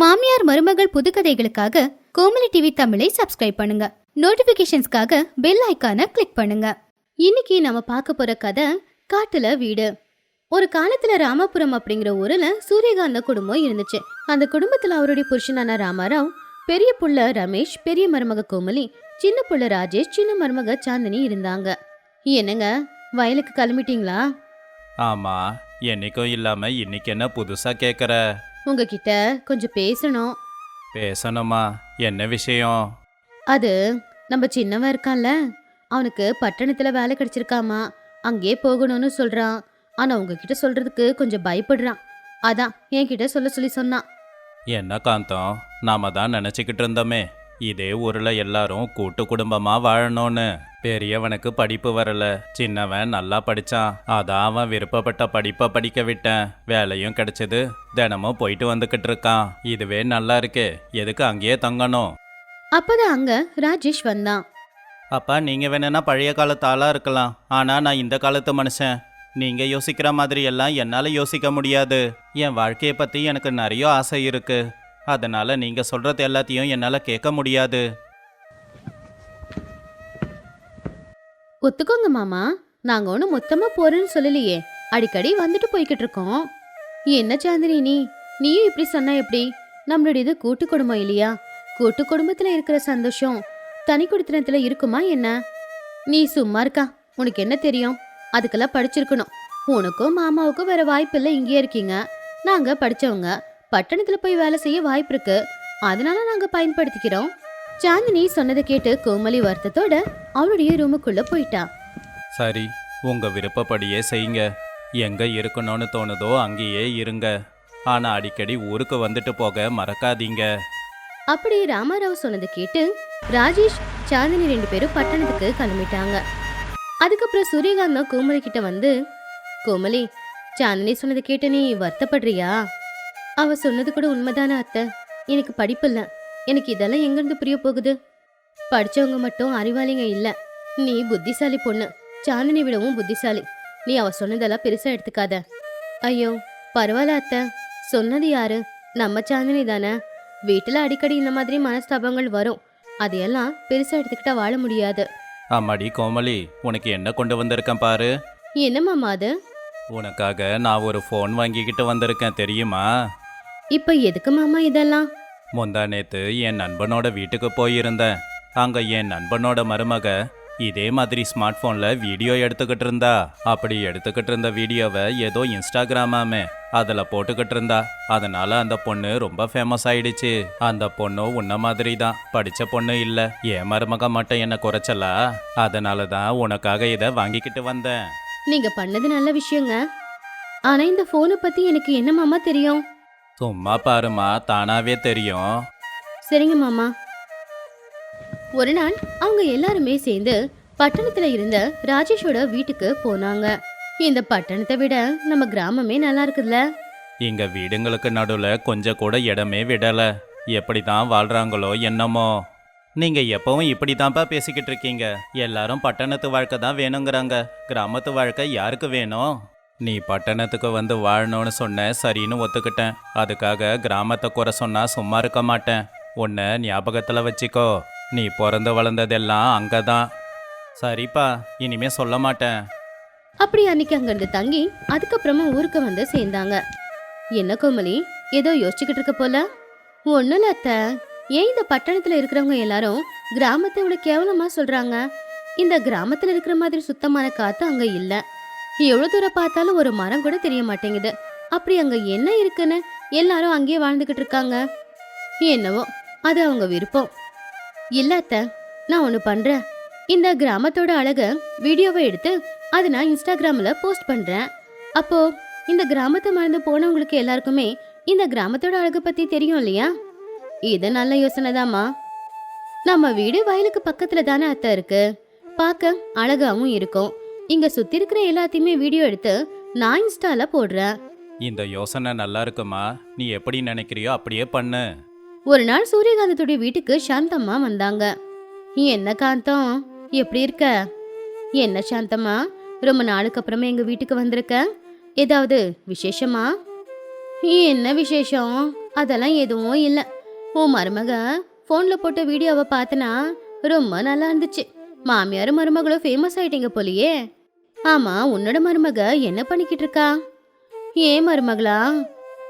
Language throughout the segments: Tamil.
மாமியார் மருமகள் புதுக்கதைகளுக்காக கோமலி டிவி தமிழை சப்ஸ்கிரைப் பண்ணுங்க. நோட்டிபிகேஷன்ஸ்க்காக பெல் ஐகானை கிளிக் பண்ணுங்க. இன்னைக்கு நம்ம பார்க்க போற கதை காட்டுல வீடு. ஒரு காலத்துல ராமபுரம் அப்படிங்கிற ஊர்ல சூரியகாந்த குடும்பம் இருந்துச்சு. அந்த குடும்பத்துல அவருடைய புருஷனான ராமாராவ் பெரிய புள்ள ரமேஷ் பெரிய மருமக கோமலி சின்ன புள்ள ராஜேஷ் சின்ன மருமக சாந்தினி இருந்தாங்க. என்னங்க வயலுக்கு கிளம்பிட்டீங்களா? ஆமா என்னைக்கும் இல்லாம இன்னைக்கு என்ன புதுசா கேக்குற? உங்ககிட்ட கொஞ்சம் பேசணும். பேசணுமா? என்ன விஷயம்? அது நம்ம சின்னவன் இருக்கான்ல அவனுக்கு பட்டணத்துல வேலை கிடைச்சிருக்காமா அங்கேயே போகணும்னு சொல்றான். ஆனா உங்ககிட்ட சொல்றதுக்கு கொஞ்சம் பயப்படுறான். அதான் என்கிட்ட சொல்ல சொல்லி சொன்னான். என்ன காந்தம்? நாம தான் நினைச்சுக்கிட்டு இருந்தோமே. இதே ஊர்ல எல்லாரும் கூட்டு குடும்பமா வாழணும்னு. பெரியவனுக்கு படிப்பு வரல. சின்னவன் நல்லா படிச்சான். அதான் அவன் விருப்பப்பட்ட படிப்பை படிக்க விட்டேன். வேலையும் கிடைச்சது. தினமும் போயிட்டு வந்துகிட்டு இருக்கான். இதுவே நல்லா இருக்கே. எதுக்கு அங்கேயே தங்கணும்? அப்பதான் அங்க ராஜேஷ் வந்தான். அப்பா நீங்க வேணும்னா பழைய காலத்து இருக்கலாம். ஆனா நான் இந்த காலத்து மனுஷன். நீங்க யோசிக்கிற மாதிரி எல்லாம் என்னால யோசிக்க முடியாது. என் வாழ்க்கைய பத்தி எனக்கு நிறைய ஆசை இருக்கு. அதனால நீங்க சொல்றது எல்லாத்தையும் என்னால கேட்க முடியாது. ஒத்துக்கோங்க மாமா. நாங்க ஒன்றும் மொத்தமா போறேன்னு சொல்லலையே. அடிக்கடி வந்துட்டு போய்கிட்டு இருக்கோம். என்ன சாந்தினி நீ? நீயும் இப்படி சொன்னா எப்படி? நம்மளுடைய இது கூட்டு குடும்பம் இல்லையா? கூட்டு குடும்பத்துல இருக்கிற சந்தோஷம் தனி குடித்தனத்துல இருக்குமா என்ன? நீ சும்மா இருக்கா? உனக்கு என்ன தெரியும்? அதுக்கெல்லாம் படிச்சிருக்கணும். உனக்கும் மாமாவுக்கும் வேற வாய்ப்பு இல்லை இங்கேயே இருக்கீங்க. நாங்க படிச்சவங்க. பட்டணத்துல போய் வேலை செய்ய வாய்ப்பு இருக்கு அதனால நாங்க பயன்படுத்திக்கிறோம். சாந்தினி சொன்னதை கேட்டு கோமலி வருத்தத்தோட அவளுடைய ரூமுக்குள்ள போயிட்டா. சரி உங்க விருப்பப்படியே செய்யுங்க. எங்க இருக்கணும்னு தோணுதோ அங்கேயே இருங்க. ஆனா அடிக்கடி ஊருக்கு வந்துட்டு போக மறக்காதீங்க. அப்படி ராமாராவ் சொன்னதை கேட்டு ராஜேஷ் சாந்தினி ரெண்டு பேரும் பட்டணத்துக்கு கிளம்பிட்டாங்க. அதுக்கப்புறம் சூரியகாந்தம் கோமலி கிட்ட வந்து கோமலி சாந்தினி சொன்னதை கேட்டு நீ வருத்தப்படுறியா? அவ சொன்னது கூட உண்மைதானே அத்தை? எனக்கு படிப்பு இல்ல எனக்கு இதெல்லாம் எங்கிருந்து புரிய போகுது? படிச்சவங்க மட்டும் அறிவாளிங்க இல்ல. நீ புத்திசாலி பொண்ணு. சாந்தினி விடவும் புத்திசாலி. நீ அவ சொன்னதெல்லாம் பெருசா எடுத்துக்காத. ஐயோ பரவாயில்ல அத்தை. சொன்னது யாரு? நம்ம சாந்தினி தானே? வீட்டுல அடிக்கடி இந்த மாதிரி மனஸ்தாபங்கள் வரும். அதையெல்லாம் பெருசா எடுத்துக்கிட்டா வாழ முடியாது. அம்மாடி கோமலி உனக்கு என்ன கொண்டு வந்திருக்கேன் பாரு. என்ன மாமா அது? உனக்காக நான் ஒரு ஃபோன் வாங்கிக்கிட்டு வந்திருக்கேன் தெரியுமா? இப்ப எதுக்கு மாமா இதெல்லாம்? முந்தா நேத்து என் நண்பனோட வீட்டுக்கு போயிருந்தேன். அங்க என் நண்பனோட மருமக இதே மாதிரி ஸ்மார்ட் போன்ல வீடியோ எடுத்துக்கிட்டு இருந்தா. அப்படி எடுத்துக்கிட்டு இருந்த வீடியோவை ஏதோ இன்ஸ்டாகிராமாமே அதுல போட்டுக்கிட்டு இருந்தா. அதனால அந்த பொண்ணு ரொம்ப ஃபேமஸ் ஆயிடுச்சு. அந்த பொண்ணு உன்ன மாதிரி தான் படிச்ச பொண்ணு இல்ல. என் மருமக மட்டும் என்ன குறைச்சலா? அதனால தான் உனக்காக இதை வாங்கிக்கிட்டு வந்தேன். நீங்க பண்ணது நல்ல விஷயங்க. ஆனா இந்த போனை பத்தி எனக்கு என்ன மாமா தெரியும்? சும்மா பாருமா தானாவே தெரியும். சரிங்க மாமா. ஒரு நாள் அவங்க எல்லாருமே சேர்ந்து பட்டணத்துல இருந்த ராஜேஷோட வீட்டுக்கு போனாங்க. இந்த பட்டணத்தை விட நம்ம கிராமமே நல்லா இருக்குல்ல இங்க வீடுங்களுக்கு நடுவுல கொஞ்சம் கூட இடமே விடல. எப்படி தான் வாழ்றாங்களோ என்னமோ. நீங்க எப்பவும் இப்படி தான்ப்பா பேசிக்கிட்டு இருக்கீங்க. எல்லாரும் பட்டணத்து வாழ்க்கை தான் வேணுங்கிறாங்க. கிராமத்து வாழ்க்கை யாருக்கு வேணும்? நீ பட்டணத்துக்கு வந்து வாழணும்னு சொன்ன சரின்னு ஒத்துக்கிட்டேன். அதுக்காக கிராமத்தை குறை சொன்னா சும்மா இருக்க மாட்டேன். உன்னை ஞாபகத்துல வச்சுக்கோ. நீ பிறந்து வளர்ந்ததெல்லாம் அங்கதான். சரிப்பா இனிமே சொல்ல மாட்டேன். அப்படி அன்னைக்கு அங்கிருந்து தங்கி அதுக்கப்புறமா ஊருக்கு வந்து சேர்ந்தாங்க. என்ன கோமலி ஏதோ யோசிச்சுக்கிட்டு இருக்க போல? ஒன்றும் இல்ல அத்தை. ஏன் இந்த பட்டணத்துல இருக்கிறவங்க எல்லாரும் கிராமத்தை விட கேவலமா சொல்றாங்க? இந்த கிராமத்துல இருக்கிற மாதிரி சுத்தமான காத்து அங்க இல்லை. எவ்வளவு தூரம் பார்த்தாலும் ஒரு மரம் கூட தெரிய மாட்டேங்குது. அப்படி அங்க என்ன இருக்குன்னு எல்லாரும் அங்கேயே வாழ்ந்துகிட்டு இருக்காங்க. என்னவோ அது அவங்க விருப்பம். இல்லாத்த நான் ஒன்று பண்றேன். இந்த கிராமத்தோட அழக வீடியோவை எடுத்து அதை நான் இன்ஸ்டாகிராம்ல போஸ்ட் பண்றேன். அப்போ இந்த கிராமத்தை மறந்து போனவங்களுக்கு எல்லாருக்குமே இந்த கிராமத்தோட அழகு பத்தி தெரியும் இல்லையா? இது நல்ல யோசனை நம்ம வீடு வயலுக்கு பக்கத்துல தானே அத்தை இருக்கு. பார்க்க அழகாவும் இருக்கும். இங்க சுத்தி இருக்கிற எல்லாத்தையுமே வீடியோ எடுத்து நான் இன்ஸ்டால போடுறேன் இந்த யோசனை நல்லா இருக்குமா? நீ எப்படி நினைக்கிறியோ அப்படியே பண்ணு. ஒரு நாள் சூரியகாந்தத்துடைய வீட்டுக்கு சாந்தம்மா வந்தாங்க. என்ன காந்தம்? எப்படி இருக்க? என்ன சாந்தம்மா? ரொம்ப நாளுக்கு அப்புறமா எங்க வீட்டுக்கு வந்திருக்க. ஏதாவது விசேஷமா? என்ன விசேஷம்? அதெல்லாம் எதுவும் இல்லை. உன் மருமக ஃபோனில் போட்ட வீடியோவை பார்த்தனா ரொம்ப நல்லா இருந்துச்சு. மாமியாரும் மருமகளும் ஃபேமஸ் ஆயிட்டீங்க போலியே. ஆமா உன்னோட மருமக என்ன பண்ணிக்கிட்டு இருக்கா? ஏன் மருமகளா?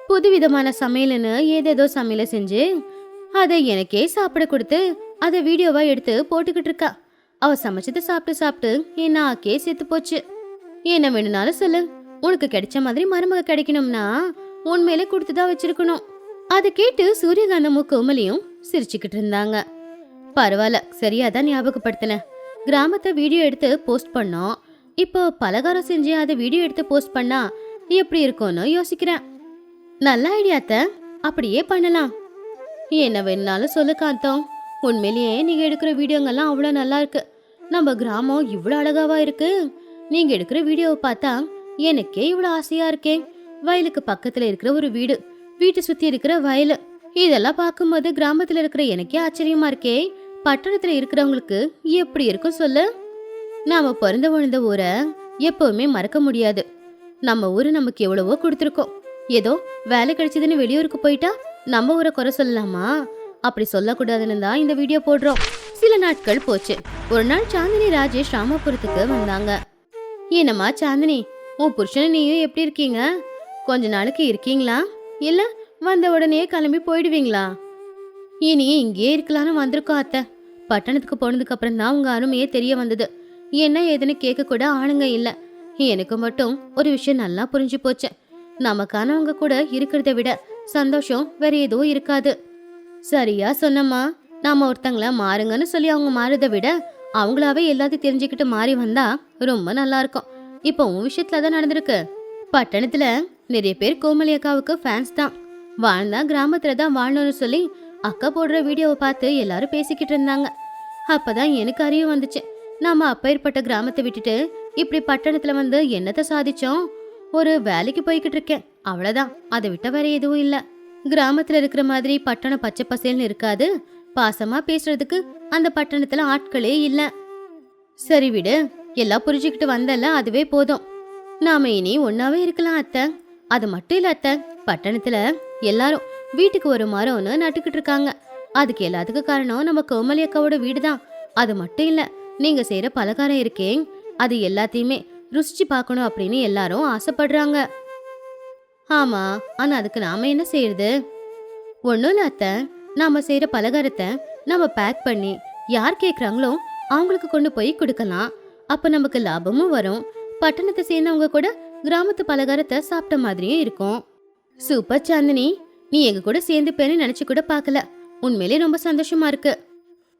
புதுவிதமான சமையல்னு ஏதேதோ சமையலை செஞ்சு அதை எனக்கே சாப்பிட கொடுத்து அதை வீடியோவா எடுத்து போட்டுக்கிட்டு இருக்கா. அவ சமைச்சதை சாப்பிட்டு சாப்பிட்டு என் நாக்கே செத்து போச்சு. என்ன வேணும்னாலும் சொல்லு. உனக்கு கிடைச்ச மாதிரி மருமக கிடைக்கணும்னா உண்மையிலே கொடுத்துதான் வச்சிருக்கணும். அதை கேட்டு சூரியகாந்தமும் கோமலியும் சிரிச்சுக்கிட்டு இருந்தாங்க. பரவாயில்ல சரியாதான் ஞாபகப்படுத்தின. கிராமத்தை வீடியோ எடுத்து போஸ்ட் பண்ணோம். இப்போ பலகாரம் செஞ்சு அதை வீடியோ எடுத்து போஸ்ட் பண்ணா எப்படி இருக்கும்னு யோசிக்கிறேன். நல்ல ஐடியாத்த அப்படியே பண்ணலாம். என்ன வேணாலும் சொல்லு காத்தோம் உண்மையிலேயே நீங்க எடுக்கிற வீடியோங்கெல்லாம் அவ்வளோ நல்லா இருக்கு. நம்ம கிராமம் இவ்வளோ அழகாவா இருக்கு. நீங்க எடுக்கிற வீடியோவை பார்த்தா எனக்கே இவ்வளோ ஆசையா இருக்கே. வயலுக்கு பக்கத்துல இருக்கிற ஒரு வீடு வீட்டை சுத்தி இருக்கிற வயல். இதெல்லாம் பார்க்கும்போது கிராமத்தில் இருக்கிற எனக்கே ஆச்சரியமா இருக்கே. பட்டணத்துல இருக்கிறவங்களுக்கு எப்படி இருக்கும் சொல்லு? நாம பிறந்த விழுந்த ஊரை எப்பவுமே மறக்க முடியாது. நம்ம ஊரு நமக்கு எவ்வளவோ கொடுத்துருக்கோம். ஏதோ வேலை கிடைச்சதுன்னு வெளியூருக்கு போயிட்டா நம்ம ஊரை குறை சொல்லலாமா? அப்படி சொல்லக்கூடாதுன்னு தான் இந்த வீடியோ போடுறோம். சில நாட்கள் போச்சு. ஒரு நாள் சாந்தினி ராஜேஷ் ராமபுரத்துக்கு வந்தாங்க. என்னம்மா சாந்தினி உன் புருஷனும் நீயும் எப்படி இருக்கீங்க? கொஞ்ச நாளைக்கு இருக்கீங்களா? இல்ல வந்த உடனே கிளம்பி போயிடுவீங்களா? இனி இங்கேயே இருக்கலாம்னு வந்திருக்கோம் அத்தை. பட்டணத்துக்கு போனதுக்கு அப்புறம் தான் உங்க அருமையே தெரிய வந்தது. என்ன ஏதுன்னு கேட்க கூட ஆளுங்க இல்ல. எனக்கு மட்டும் ஒரு விஷயம் நல்லா புரிஞ்சு போச்சு. நமக்கானவங்க கூட இருக்கிறத விட சந்தோஷம் வேற எதுவும் இருக்காது. சரியா சொன்னம்மா. நாம ஒருத்தங்கள மாறுங்கன்னு சொல்லி அவங்க மாறுறதை விட அவங்களாவே எல்லாத்தையும் தெரிஞ்சுக்கிட்டு மாறி வந்தா ரொம்ப நல்லா இருக்கும். இப்போ உன் விஷயத்துல தான் நடந்திருக்கு. பட்டணத்துல நிறைய பேர் கோமலி அக்காவுக்கு ஃபேன்ஸ் தான். வாழ்ந்தா கிராமத்துல தான் வாழணும்னு சொல்லி அக்கா போடுற வீடியோவை பார்த்து எல்லாரும் பேசிக்கிட்டு இருந்தாங்க. அப்பதான் எனக்கு அறிவு வந்துச்சு. நாம அப்பேற்பட்ட கிராமத்தை விட்டுட்டு இப்படி பட்டணத்துல வந்து என்னத்தை சாதிச்சோம்? ஒரு வேலைக்கு போய்கிட்டு இருக்கேன். அவ்வளவுதான். அதை விட்ட வேற எதுவும் இல்ல. கிராமத்துல இருக்கிற மாதிரி பட்டணம் பச்சை பசேல்னு இருக்காது. பாசமா பேசுறதுக்கு அந்த பட்டணத்துல ஆட்களே இல்ல. சரி விடு. எல்லாம் புரிஞ்சுக்கிட்டு வந்தல அதுவே போதும். நாம இனி ஒன்னாவே இருக்கலாம் அத்தை. அது மட்டும் இல்ல அத்தை. பட்டணத்துல எல்லாரும் வீட்டுக்கு ஒரு மரம்னு நட்டுக்கிட்டு இருக்காங்க. அதுக்கு எல்லாத்துக்கும் காரணம் நம்ம கோமலி அக்காவோட வீடு தான் அது மட்டும் இல்லை நீங்கள் செய்கிற பலகாரம் இருக்கேங்க அது எல்லாத்தையுமே ருசிச்சு பார்க்கணும் அப்படின்னு எல்லாரும் ஆசைப்படுறாங்க. ஆமாம் ஆனால் அதுக்கு நாம் என்ன செய்யறது ஒன்றும் இல்லை அத்தை நாம் செய்கிற பலகாரத்தை நம்ம பேக் பண்ணி யார் கேட்குறாங்களோ அவங்களுக்கு கொண்டு போய் கொடுக்கலாம். அப்போ நமக்கு லாபமும் வரும். பட்டணத்தை சேர்ந்தவங்க கூட கிராமத்து பலகாரத்தை சாப்பிட்ட மாதிரியும் இருக்கும். சூப்பர் சாந்தினி! நீ எங்க கூட சேர்ந்து பேன்னு நினைச்சு கூட பார்க்கல. உண்மையிலே ரொம்ப சந்தோஷமா இருக்கு.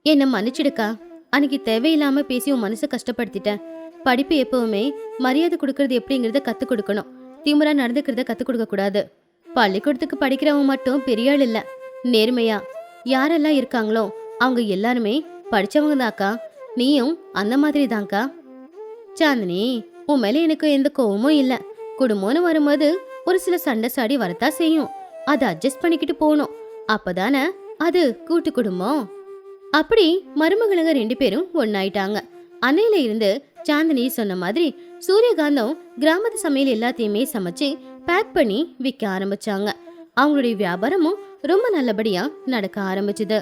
என்ன மன்னிச்சிடுக்கா? அன்னைக்கு தேவையில்லாம பேசி உன் மனசை கஷ்டப்படுத்திட்டேன். படிப்பு எப்பவுமே மரியாதை கொடுக்கறது எப்படிங்கிறத கத்து கொடுக்கணும். திமுறா நடந்துக்கிறத கத்து கொடுக்க கூடாது. பள்ளிக்கூடத்துக்கு படிக்கிறவங்க மட்டும் பெரிய ஆள் இல்ல. நேர்மையா. யாரெல்லாம் இருக்காங்களோ அவங்க எல்லாருமே படிச்சவங்க தாக்கா நீயும் அந்த மாதிரி தான்க்கா சாந்தினி உன் மேல எனக்கு எந்த கோவமும் இல்ல. குடும்பம்னு வரும்போது ஒரு சில சண்டை சாடி வரத்தா செய்யும். அதை அட்ஜஸ்ட் பண்ணிக்கிட்டு போகணும் அப்பதானே அது கூட்டு குடும்பம்? அப்படி மருமகளுங்க ரெண்டு பேரும் ஒன்னாயிட்டாங்க அன்னையில இருந்து சாந்தினி சொன்ன மாதிரி சூரியகாந்தம் கிராமத்து சமையல் எல்லாத்தையுமே சமைச்சு பேக் பண்ணி விற்க ஆரம்பிச்சாங்க. அவங்களுடைய வியாபாரமும் ரொம்ப நல்லபடியா நடக்க ஆரம்பிச்சுது.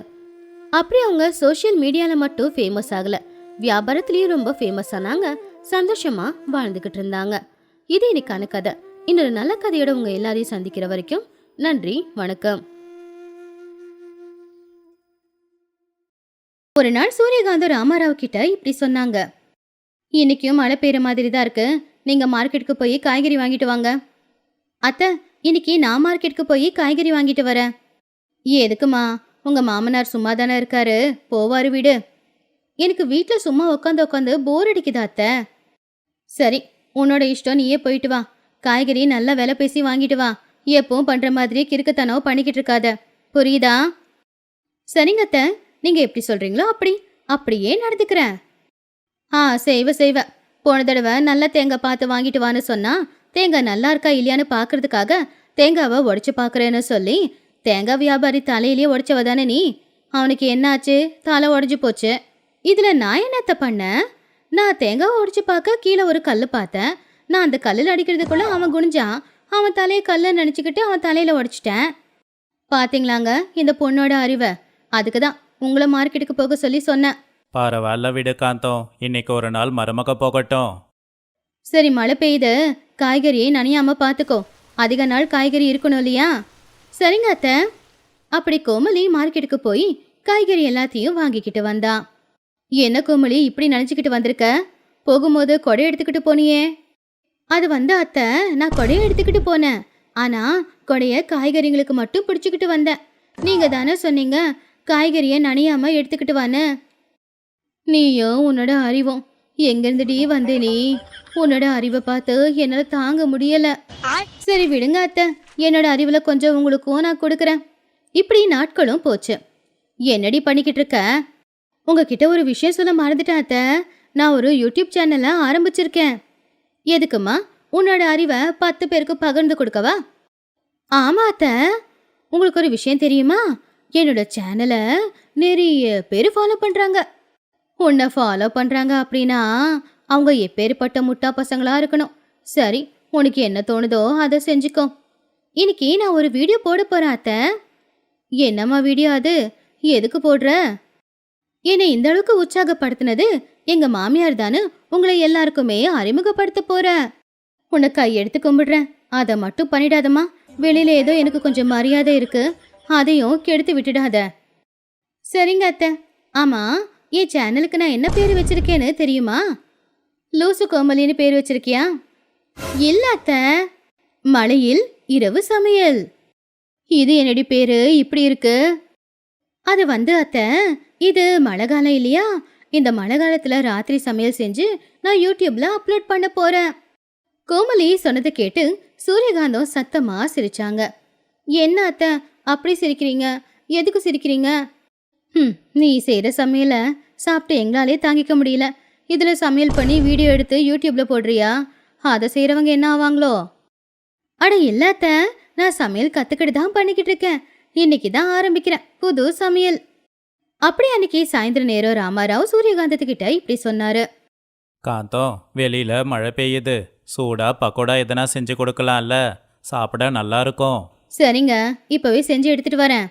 அப்படி அவங்க சோஷியல் மீடியால மட்டும் ஃபேமஸ் ஆகல. வியாபாரத்திலயும் ரொம்ப ஃபேமஸ் ஆனாங்க. சந்தோஷமா வாழ்ந்துகிட்டு இருந்தாங்க. இது இன்னைக்கான கதை. இன்னொரு நல்ல கதையோட உங்க எல்லாரையும் சந்திக்கிற வரைக்கும் நன்றி வணக்கம். ஒரு நாள் சூரியகாந்தம் ராமாராவ் கிட்ட இப்படி சொன்னாங்க. இன்னைக்கும் மழை பெய்யுற மாதிரி தான் இருக்கு. நீங்க மார்க்கெட்டுக்கு போய் காய்கறி வாங்கிட்டு வாங்க. அத்தை இன்னைக்கு நான் மார்க்கெட்டுக்கு போய் காய்கறி வாங்கிட்டு வரேன். எதுக்குமா? உங்க மாமனார் சும்மா தானே இருக்காரு. போவாரு வீடு. எனக்கு வீட்டில் சும்மா உட்காந்து உட்காந்து போர் அடிக்குதா அத்தை. சரி உன்னோட இஷ்டம் நீயே போயிட்டு வா. காய்கறி நல்லா விலை பேசி வாங்கிட்டு வா. எப்பவும் பண்ற மாதிரி கிறுக்குத்தனம் பண்ணிக்கிட்டு இருக்காத. புரியுதா? சரிங்க அத்தை நீங்க எப்படி சொல்றீங்களோ அப்படி. அப்படியே நடந்துக்கிறேன். ஆ செய்வ செய்வ. போன தடவை நல்ல தேங்காய் பார்த்து வாங்கிட்டு வான்னு சொன்னா தேங்காய் நல்லா இருக்கா இல்லையான்னு பார்க்கறதுக்காக தேங்காவை உடைச்சு பார்க்குறேன்னு சொல்லி தேங்காய் வியாபாரி தலையிலேயே உடைச்சவ தானே நீ? அவனுக்கு என்னாச்சு? தலை உடஞ்சி போச்சு. இதுல நான் என்னத்த பண்ணேன்? நான் தேங்காவை உடைச்சு பார்க்க கீழே ஒரு கல் பார்த்தேன். நான் அந்த கல்லில் அடிக்கிறதுக்குள்ள அவன் குனிஞ்சான். அவன் தலையை கல்லை நினச்சிக்கிட்டு அவன் தலையில உடைச்சிட்டேன். பாத்தீங்களாங்க? இந்த பொண்ணோட அறிவை. அதுக்கு தான் உங்களை மார்க்கெட்டுக்கு போக சொல்லி சொன்னேன். பரவாயில்ல விடு காந்தம். இன்னைக்கு ஒரு நாள் மருமக போகட்டும். சரி மழை பெய்யுது. காய்கறியை நனையாம பார்த்துக்கோ அதிக நாள் காய்கறி இருக்கணும் இல்லையா? சரிங்க அத்தை. அப்படி கோமலி மார்க்கெட்டுக்கு போய் காய்கறி எல்லாத்தையும் வாங்கிக்கிட்டு வந்தா. என்ன கோமலி இப்படி நினச்சிக்கிட்டு வந்திருக்க? போகும்போது கொடை எடுத்துக்கிட்டு போனியே. அது வந்து அத்தை நான் கொடையை எடுத்துக்கிட்டு போனேன். ஆனா கொடைய காய்கறிங்களுக்கு மட்டும் பிடிச்சிக்கிட்டு வந்தேன். நீங்க தானே சொன்னீங்க காய்கறியை நனையாம எடுத்துக்கிட்டு வானே நீயோ உன்னோட அறிவும். எங்கிருந்துடி வந்த நீ? உன்னோட அறிவை பார்த்து என்னால் தாங்க முடியல. சரி விடுங்க அத்தை. என்னோட அறிவில் கொஞ்சம் உங்களுக்கும் நான் கொடுக்குறேன். இப்படி நாட்களும் போச்சு. என்னடி பண்ணிக்கிட்டு இருக்க? உங்ககிட்ட ஒரு விஷயம் சொல்ல மறந்துட்டேன் அத்தை. நான் ஒரு யூடியூப் சேனலை ஆரம்பிச்சிருக்கேன். எதுக்குமா? உன்னோட அறிவை பத்து பேருக்கு பகிர்ந்து கொடுக்கவா? ஆமா அத்தை. உங்களுக்கு ஒரு விஷயம் தெரியுமா? என்னோட சேனலை நிறைய பேர் ஃபாலோ பண்ணுறாங்க உன்னை ஃபாலோ பண்ணுறாங்க அப்படின்னா அவங்க எப்பேற்பட்ட முட்டா பசங்களாக இருக்கணும். சரி உனக்கு என்ன தோணுதோ அதை செஞ்சுக்கோ. இன்னைக்கு நான் ஒரு வீடியோ போட போகிறேன் அத்தை. என்னம்மா வீடியோ அது? எதுக்கு போடுற? என்னை இந்த அளவுக்கு உற்சாகப்படுத்தினது? எங்க மாமியார் தானு உங்களை எல்லாருக்குமே அறிமுகப்படுத்த போற. உன்னை கையெடுத்து கும்பிடுறேன். அதை மட்டும் பண்ணிடாதம்மா. வெளியில ஏதோ எனக்கு கொஞ்சம் மரியாதை இருக்கு. அதையும் கெடுத்து விட்டுடாத. சரிங்க அத்தை. ஆமா என் சேனலுக்கு நான் என்ன பேர் வச்சிருக்கேன்னு தெரியுமா? லூசு கோமலின்னு பேர் வச்சிருக்கியா? இல்ல அத்தை. மழையில் இரவு சமையல். இது என்னடி பேரு? இப்படி இருக்கு. அது வந்து அத்தை இது மழை காலம் இல்லையா? இந்த மழை காலத்துல ராத்திரி சமையல் செஞ்சு நான் யூடியூப்ல அப்லோட் பண்ண போறேன். கோமலி சொன்னதை கேட்டு சூரியகாந்தம் சத்தமா சிரிச்சாங்க. என்ன அத்தை அப்படி சிரிக்கிறீங்க? எதுக்கு சிரிக்கிறீங்க? ம் நீ செய்கிற சமையலை சாப்பிட்டு எங்களாலே தாங்கிக்க முடியல. இதில் சமையல் பண்ணி வீடியோ எடுத்து யூடியூப்பில் போடுறியா? அதை செய்கிறவங்க என்ன ஆவாங்களோ? அட இல்லாத்த நான் சமையல் கற்றுக்கிட்டு தான் பண்ணிக்கிட்டு இருக்கேன். இன்னைக்கு தான் ஆரம்பிக்கிறேன். புது சமையல். அப்படி அன்னைக்கு சாயந்தர நேரம் ராமாராவ் சூரியகாந்தத்துக்கிட்ட இப்படி சொன்னாரு. காந்தம் வெளியில மழை பெய்யுது. சூடா பக்கோடா எதனா செஞ்சு கொடுக்கலாம்ல. சாப்பிட நல்லா இருக்கும். சரிங்க இப்போவே செஞ்சு எடுத்துட்டு வரேன்.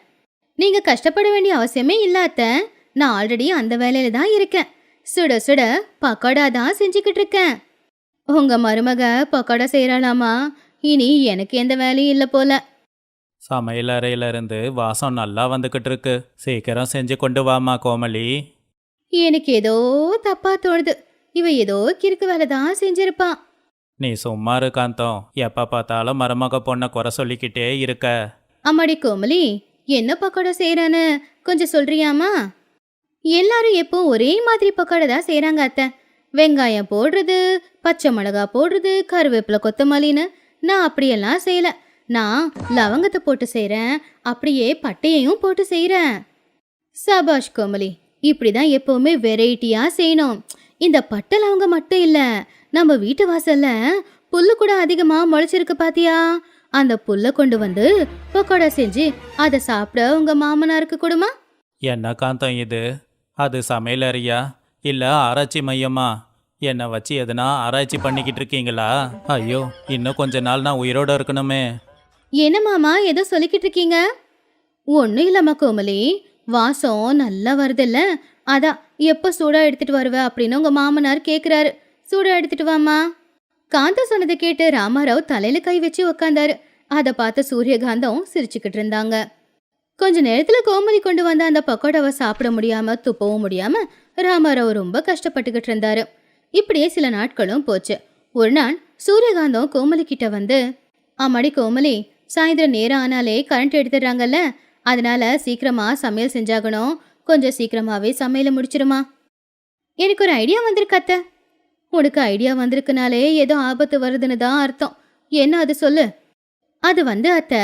நீங்க கஷ்டப்பட வேண்டிய அவசியமே இல்ல அத்தை. நான் ஆல்ரெடி அந்த வேலையில தான் இருக்கேன். சுட சுட பக்கோடா தான் செஞ்சுக்கிட்டு இருக்கேன். உங்க மருமக பக்கோடா செய்யறாளாமா இனி எனக்கு எந்த வேலையும் இல்லை போல. சமையல் அறையில இருந்து வாசம் நல்லா வந்துகிட்டு இருக்கு. சீக்கிரம் செஞ்சு கொண்டு வாமா கோமலி எனக்கு ஏதோ தப்பா தோணுது. இவ ஏதோ கிறுக்கு வேலை தான் செஞ்சிருப்பான் நீ சும்மா இரு காந்தம். எப்ப பார்த்தாலும் மருமக பொண்ணை குறை சொல்லிக்கிட்டே இருக்க. அம்மாடி கோமலி என்ன பக்கோடா செய்யறான்னு கொஞ்சம் சொல்றியாமா எல்லாரும் எப்போ ஒரே மாதிரி பக்கோடா தான் செய்றாங்க அத்தை. வெங்காயம் போடுறது பச்சை மிளகா போடுறது கருவேப்பிலை கொத்தமல்லின்னு. நான் அப்படியெல்லாம் செய்யல. நான் லவங்கத்தை போட்டு செய்கிறேன் அப்படியே பட்டையையும் போட்டு செய்கிறேன் சபாஷ் கோமலி இப்படி தான் எப்போவுமே வெரைட்டியாக செய்யணும். இந்த பட்டை லவங்கம் மட்டும் இல்லை நம்ம வீட்டு வாசலில் புல்லு கூட அதிகமாக முளைச்சிருக்கு பாத்தியா? அந்த புல்லை கொண்டு வந்து பக்கோடா செஞ்சு அதை சாப்பிட உங்கள் மாமனாருக்கு கொடுமா? என்ன காந்தம் இது? அது சமையல் அறையா? இல்லை ஆராய்ச்சி மையமா? என்னை வச்சு எதுனா ஆராய்ச்சி பண்ணிக்கிட்டு இருக்கீங்களா? ஐயோ இன்னும் கொஞ்ச நாள் நான் உயிரோட இருக்கணுமே. என்ன மாமா ஏதோ சொல்லிக்கிட்டு இருக்கீங்க? ஒன்றும் இல்லைம்மா கோமலி. வாசம் நல்லா வருதில்ல. அதான் எப்போ சூடா எடுத்துட்டு வருவ அப்படின்னு உங்க மாமனார் கேட்குறாரு சூடா எடுத்துட்டு வாம்மா. காந்தா சொன்னதை கேட்டு ராமாராவ் தலையில கை வச்சு உக்காந்தாரு. அதை பார்த்து சூரியகாந்தம் சிரிச்சுக்கிட்டு இருந்தாங்க. கொஞ்ச நேரத்தில் கோமலி கொண்டு வந்த அந்த பக்கோடாவை சாப்பிட முடியாம துப்பவும் முடியாமல் ராமாராவ் ரொம்ப கஷ்டப்பட்டுக்கிட்டு இருந்தாரு. இப்படியே சில நாட்களும் போச்சு. ஒரு நாள் சூரியகாந்தம் கோமலி கிட்ட வந்து ஆமாடி கோமலி சாயந்தரம் நேரம் ஆனாலே கரண்ட் எடுத்துடுறாங்கல்ல? அதனால சீக்கிரமா சமையல் செஞ்சாகணும். கொஞ்சம் சீக்கிரமாவே சமையலை முடிச்சிருமா? எனக்கு ஒரு ஐடியா வந்திருக்கு அத்தை. உனக்கு ஐடியா வந்திருக்குனாலே ஏதோ ஆபத்து வருதுன்னு தான் அர்த்தம். என்ன அது சொல்லு? அது வந்து அத்தை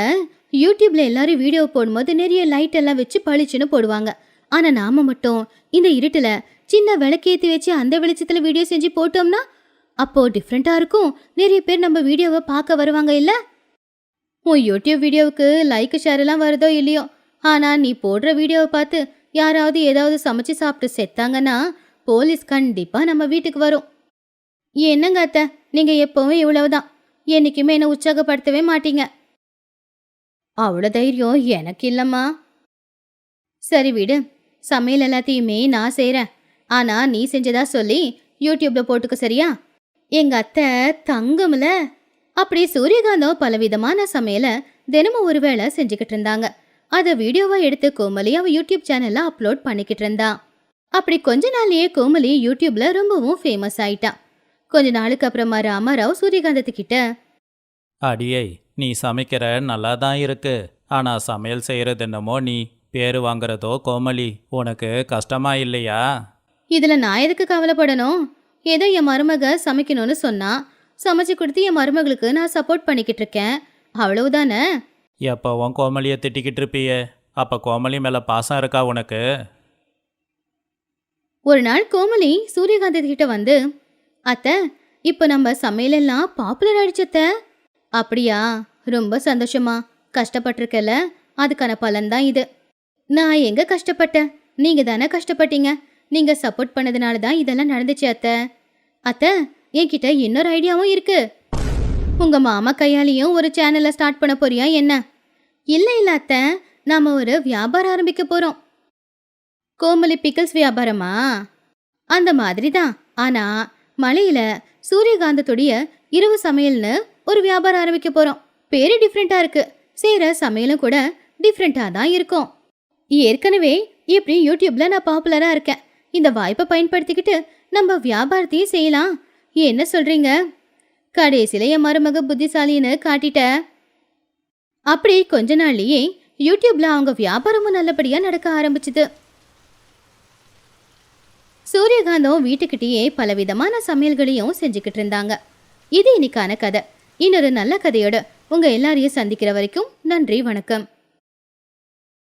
யூடியூப்ல எல்லாரும் வீடியோ போடும்போது நிறைய லைட் எல்லாம் வச்சு பளிச்சுன்னு போடுவாங்க. ஆனா நாம மட்டும் இந்த இருட்டுல சின்ன விளக்கேற்றி வச்சு அந்த வெளிச்சத்தில் வீடியோ செஞ்சு போட்டோம்னா அப்போது டிஃப்ரெண்ட்டாக இருக்கும். நிறைய பேர் நம்ம வீடியோவை பார்க்க வருவாங்க இல்லை? உன் யூடியூப் வீடியோவுக்கு லைக் ஷேர் எல்லாம் வருதோ இல்லையோ? ஆனா நீ போடுற வீடியோவை பார்த்து யாராவது ஏதாவது சமைச்சு சாப்பிட்டு செத்தாங்கன்னா போலீஸ் கண்டிப்பா நம்ம வீட்டுக்கு வரும். என்னங்க அத்தை? நீங்க எப்பவும் இவ்வளவுதான். என்னைக்குமே என்ன உற்சாகப்படுத்தவே மாட்டீங்க. அவ்வளோ தைரியம் எனக்கு இல்லம்மா. சரி விடு. சமையல் எல்லாத்தையுமே நான் செய்கிறேன் ஆனால் நீ செஞ்சதா சொல்லி யூடியூப்பில் போட்டுக்க சரியா? எங்கள் அத்தை தங்கம்ல. அப்படி சூரியகாந்தம் பலவிதமான சமையலை தினமும் ஒரு வேளை செஞ்சுக்கிட்டு இருந்தாங்க. அதை வீடியோவா எடுத்து கோமலி அவ யூடியூப் சேனல்ல அப்லோட் பண்ணிக்கிட்டு இருந்தா. அப்படி கொஞ்ச நாள்லயே கோமலி யூடியூப்ல ரொம்பவும் ஃபேமஸ் ஆயிட்டா. கொஞ்ச நாளுக்கு அப்புறமா ராமாராவ் சூரியகாந்தத்துக்கிட்ட அடியே நீ சமைக்கிற நல்லா தான் இருக்கு. ஆனா சமையல் செய்யறது என்னமோ நீ பேரு வாங்குறதோ கோமலி உனக்கு கஷ்டமா இல்லையா? இதுல நான் எதுக்கு கவலைப்படணும்? ஏதோ என் மருமக சமைக்கணும்னு சொன்னா சமைச்சு கொடுத்து என் மருமகளுக்கு நான் சப்போர்ட் பண்ணிக்கிட்டு இருக்கேன். அவ்வளவுதானே? எப்பவும் கோமலியை திட்டிக்கிட்டு இருப்பியே. அப்ப கோமலி மேல பாசம் இருக்கா உனக்கு? ஒரு நாள் கோமலி சூரியகாந்த் கிட்ட வந்து அத்தை இப்போ நம்ம சமையலெல்லாம் பாப்புலர் ஆயிடுச்சத்த அப்படியா? ரொம்ப சந்தோஷமா. கஷ்டப்பட்டிருக்கல. அதுக்கான பலன் தான் இது. நான் எங்க கஷ்டப்பட்டேன்? நீங்க தானே கஷ்டப்பட்டீங்க? நீங்க சப்போர்ட் பண்ணதுனால தான் இதெல்லாம் நடந்துச்சு அத்தை. அத்தை என்கிட்ட இன்னொரு ஐடியாவும் இருக்கு. உங்க மாமா கையாலையும் ஒரு சேனலை ஸ்டார்ட் பண்ண போறியா என்ன? இல்லை இல்லாத்த அத்தை. நாம ஒரு வியாபாரம் ஆரம்பிக்க போறோம். கோமலி பிக்கல்ஸ் வியாபாரமா? அந்த மாதிரி தான் ஆனா மலையில சூரியகாந்தத்துடைய இரவு சமையல்னு ஒரு வியாபாரம் ஆரம்பிக்க போறோம். பேரு டிஃப்ரெண்டா இருக்கு. செய்கிற சமையலும் கூட டிஃப்ரெண்ட்டாக தான் இருக்கும். ஏற்கனவே இப்படி யூடியூப்ல நான் பாப்புலரா இருக்கேன். இந்த வாய்ப்பை பயன்படுத்திக்கிட்டு நம்ம வியாபாரத்தையும் செய்யலாம். என்ன சொல்றீங்க? கடைசியில என் மருமக புத்திசாலின்னு காட்டிட்ட. அப்படி கொஞ்ச நாள்லயே யூடியூப்ல அவங்க வியாபாரமும் நல்லபடியா நடக்க ஆரம்பிச்சுது. சூரியகாந்தம் வீட்டுக்கிட்டேயே பலவிதமான சமையல்களையும் செஞ்சுக்கிட்டு இருந்தாங்க. இது இன்னைக்கான கதை. இன்னொரு நல்ல கதையோட உங்க எல்லாரையும் சந்திக்கிற வரைக்கும் நன்றி வணக்கம்.